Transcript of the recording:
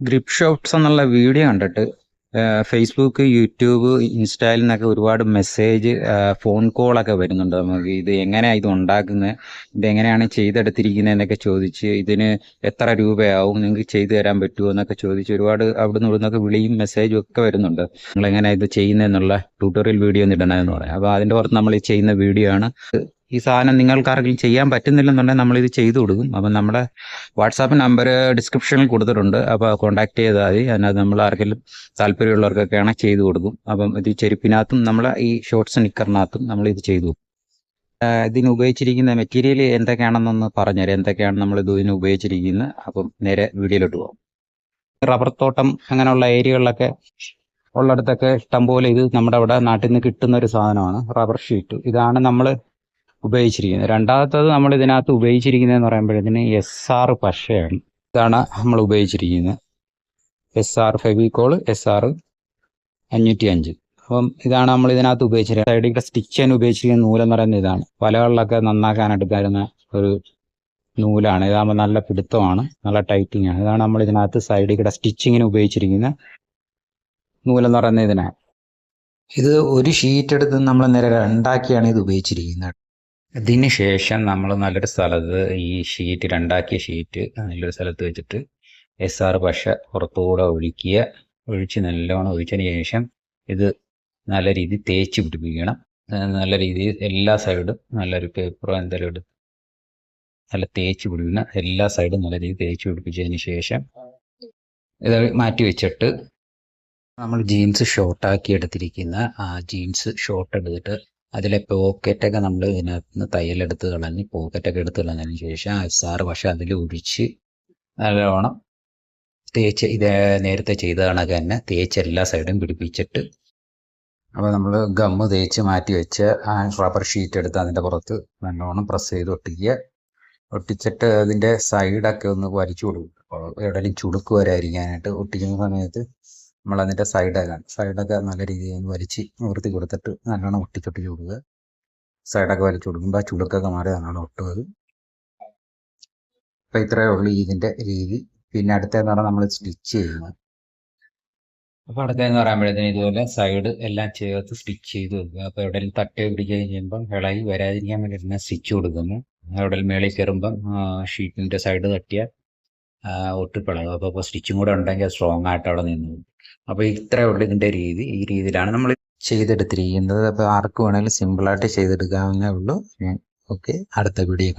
Grip shorts എന്നുള്ള video കണ്ടിട്ട് Facebook YouTube ഇൻസ്റ്റയിൽ നിന്നൊക്കെ ഒരുപാട് മെസ്സേജ് ഫോൺ കോളൊക്കെ വരുന്നുണ്ട്. നമുക്ക് ഇത് എങ്ങനെയാണ് ഇത് ഉണ്ടാക്കുന്നത് ഇത് എങ്ങനെയാണ് ചെയ്തെടുത്തിരിക്കുന്നത് എന്നൊക്കെ ചോദിച്ച് ഇതിന് എത്ര രൂപയാവും? നിങ്ങൾക്ക് ചെയ്തു തരാൻ പറ്റുമോ എന്നൊക്കെ ചോദിച്ച് ഒരുപാട് അവിടെ നിന്ന് ഇവിടുന്നൊക്കെ വിളിയും മെസ്സേജും ഒക്കെ വരുന്നുണ്ട്. നിങ്ങൾ എങ്ങനെയാണ് ഇത് ചെയ്യുന്നതെന്നുള്ള ട്യൂട്ടോറിയൽ വീഡിയോ ഒന്ന് ഇടണമെന്ന് പറയാം. അപ്പോൾ അതിന്റെ പുറത്ത് നമ്മൾ ചെയ്യുന്ന വീഡിയോ ആണ്. ഈ സാധനം നിങ്ങൾക്ക് ആർക്കും ചെയ്യാൻ പറ്റുന്നില്ലെന്നുണ്ടെങ്കിൽ നമ്മളിത് ചെയ്തു കൊടുക്കും. അപ്പം നമ്മുടെ വാട്സാപ്പ് നമ്പർ ഡിസ്ക്രിപ്ഷനിൽ കൊടുത്തിട്ടുണ്ട്. അപ്പോൾ കോൺടാക്ട് ചെയ്താൽ മതി. അതിനകത്ത് നമ്മൾ ആർക്കെങ്കിലും താല്പര്യമുള്ളവർക്കൊക്കെയാണ് ചെയ്തു കൊടുക്കും. അപ്പം ഇത് ചെരുപ്പിനകത്തും നമ്മളെ ഈ ഷോർട്ട്സ് നിക്കറിനകത്തും നമ്മൾ ഇത് ചെയ്തു ഇതിന് ഉപയോഗിച്ചിരിക്കുന്ന മെറ്റീരിയൽ എന്തൊക്കെയാണെന്നൊന്ന് പറഞ്ഞുതരാം. എന്തൊക്കെയാണ് നമ്മൾ ഇതിന് ഉപയോഗിച്ചിരിക്കുന്നത്? അപ്പം നേരെ വീഡിയോയിലോട്ട് പോകും. റബ്ബർ തോട്ടം അങ്ങനെയുള്ള ഏരിയകളിലൊക്കെ ഉള്ളിടത്തൊക്കെ ഇഷ്ടംപോലെ ഇത് നമ്മുടെ അവിടെ നാട്ടിൽ നിന്ന് കിട്ടുന്ന ഒരു സാധനമാണ്. Rubber sheet. ഇതാണ് നമ്മൾ ഉപയോഗിച്ചിരിക്കുന്നത്. രണ്ടാമത്തത് നമ്മൾ ഇതിനകത്ത് ഉപയോഗിച്ചിരിക്കുന്നതെന്ന് പറയുമ്പോഴത്തേന് എസ് ആർ പശയാണ്. ഇതാണ് നമ്മൾ ഉപയോഗിച്ചിരിക്കുന്നത്. S R Fevicol S R അഞ്ഞൂറ്റി അഞ്ച് അപ്പം ഇതാണ് നമ്മൾ ഇതിനകത്ത് ഉപയോഗിച്ചിരിക്കുന്നത്. സൈഡിൽ സ്റ്റിച്ച് ചെയ്യാൻ ഉപയോഗിച്ചിരിക്കുന്ന നൂലെന്ന് പറയുന്നത് ഇതാണ്. വലകളിലൊക്കെ നന്നാക്കാനായിട്ട് തരുന്ന ഒരു നൂലാണ്. ഇതാകുമ്പോൾ നല്ല പിടുത്തമാണ്. നല്ല ടൈറ്റിങ് ആണ്. ഇതാണ് നമ്മൾ ഇതിനകത്ത് സൈഡിൽ കൂടെ സ്റ്റിച്ചിങ്ങിന് ഉപയോഗിച്ചിരിക്കുന്ന നൂലെന്ന് പറയുന്നത് ഇതിനാണ്. ഇത് ഒരു ഷീറ്റ് എടുത്ത് നമ്മൾ നേരെ രണ്ടാക്കിയാണ് ഇത് ഉപയോഗിച്ചിരിക്കുന്നത്. ഇതിന് ശേഷം നമ്മൾ നല്ലൊരു സ്ഥലത്ത് ഈ ഷീറ്റ് രണ്ടാക്കിയ ഷീറ്റ് നല്ലൊരു സ്ഥലത്ത് വെച്ചിട്ട് എസ് ആർ പശ പുറത്തുകൂടെ ഒഴിക്കുക ഒഴിച്ച് നല്ലോണം ഒഴിച്ചതിന് ശേഷം ഇത് നല്ല രീതിയിൽ തേച്ച് പിടിപ്പിക്കണം. നല്ല രീതിയിൽ എല്ലാ സൈഡും നല്ലൊരു പേപ്പറോ എന്തെങ്കിലും എടുത്ത് നല്ല തേച്ച് പിടിപ്പിക്കണം. എല്ലാ സൈഡും നല്ല രീതിയിൽ തേച്ച് പിടിപ്പിച്ചതിന് ശേഷം ഇത് മാറ്റി വെച്ചിട്ട് നമ്മൾ ജീൻസ് ഷോർട്ടാക്കി എടുത്തിരിക്കുന്ന ആ ജീൻസ് ഷോർട്ട് എടുത്തിട്ട് അതിലെ പോക്കറ്റൊക്കെ നമ്മൾ ഇതിനകത്ത് നിന്ന് തയ്യലെടുത്ത് കളഞ്ഞ് പോക്കറ്റൊക്കെ എടുത്ത് കളഞ്ഞതിന് ശേഷം ആറ് പക്ഷെ അതിൽ ഒഴിച്ച് നല്ലോണം തേച്ച് ഇത് നേരത്തെ ചെയ്ത കണക്ക് തന്നെ തേച്ച് എല്ലാ സൈഡും പിടിപ്പിച്ചിട്ട് അപ്പോൾ നമ്മൾ ഗമ്മ് തേച്ച് മാറ്റി വെച്ച് ആ റബ്ബർ ഷീറ്റ് എടുത്ത് അതിന്റെ പുറത്ത് നല്ലോണം പ്രസ് ചെയ്ത് ഒട്ടിക്കുക. ഒട്ടിച്ചിട്ട് അതിന്റെ സൈഡൊക്കെ ഒന്ന് വലിച്ചു കൊടുക്കും എവിടെയെങ്കിലും ചുളുക്ക് വരാതിരിക്കാനായിട്ട് ഒട്ടിക്കുന്ന സമയത്ത് നമ്മൾ അതിന്റെ സൈഡൊക്കെ സൈഡൊക്കെ നല്ല രീതിയിൽ വലിച്ച് നിവർത്തി കൊടുത്തിട്ട് നല്ലോണം ഒട്ടിച്ചൊട്ടിച്ച് കൊടുക്കുക സൈഡൊക്കെ വലിച്ചു കൊടുക്കുമ്പോൾ ആ ചുളുക്കൊക്കെ മാറി നല്ലോണം ഒട്ടുക. അപ്പോൾ ഇത്രയേ ഉള്ളൂ ഇതിന്റെ രീതി. പിന്നെ അടുത്തതെന്ന് പറഞ്ഞാൽ നമ്മൾ സ്റ്റിച്ച് ചെയ്യുന്നത്. അപ്പോൾ അടുത്തതെന്ന് പറയുമ്പോഴത്തേന് ഇതുപോലെ സൈഡ് എല്ലാം ചേർത്ത് സ്റ്റിച്ച് ചെയ്ത് വെക്കുക. അപ്പോൾ എവിടെയെങ്കിലും തട്ട് പിടിക്കുകയും ചെയ്യുമ്പോൾ ഇളകി വരാതിരിക്കാൻ വേണ്ടി തന്നെ സ്റ്റിച്ച് കൊടുക്കുന്നു. എവിടെയെങ്കിലും മേളിൽ കയറുമ്പം ഷീറ്റിന്റെ സൈഡ് തട്ടിയാൽ ഒട്ടിപ്പിളകും അപ്പോൾ ഇപ്പോൾ സ്റ്റിച്ചും കൂടെ ഉണ്ടെങ്കിൽ സ്ട്രോങ് ആയിട്ട് അവിടെ നിന്ന് അപ്പൊ അപ്പോൾ ഇത്രയേ ഉള്ളൂ ഇതിന്റെ രീതി. ഈ രീതിയിലാണ് നമ്മൾ ചെയ്തെടുത്തിരിക്കുന്നത്. അപ്പോൾ ആർക്ക് വേണമെങ്കിലും സിമ്പിളായിട്ട് ചെയ്തെടുക്കാവുന്നേ ഉള്ളൂ. ഓക്കെ അടുത്ത വീഡിയോ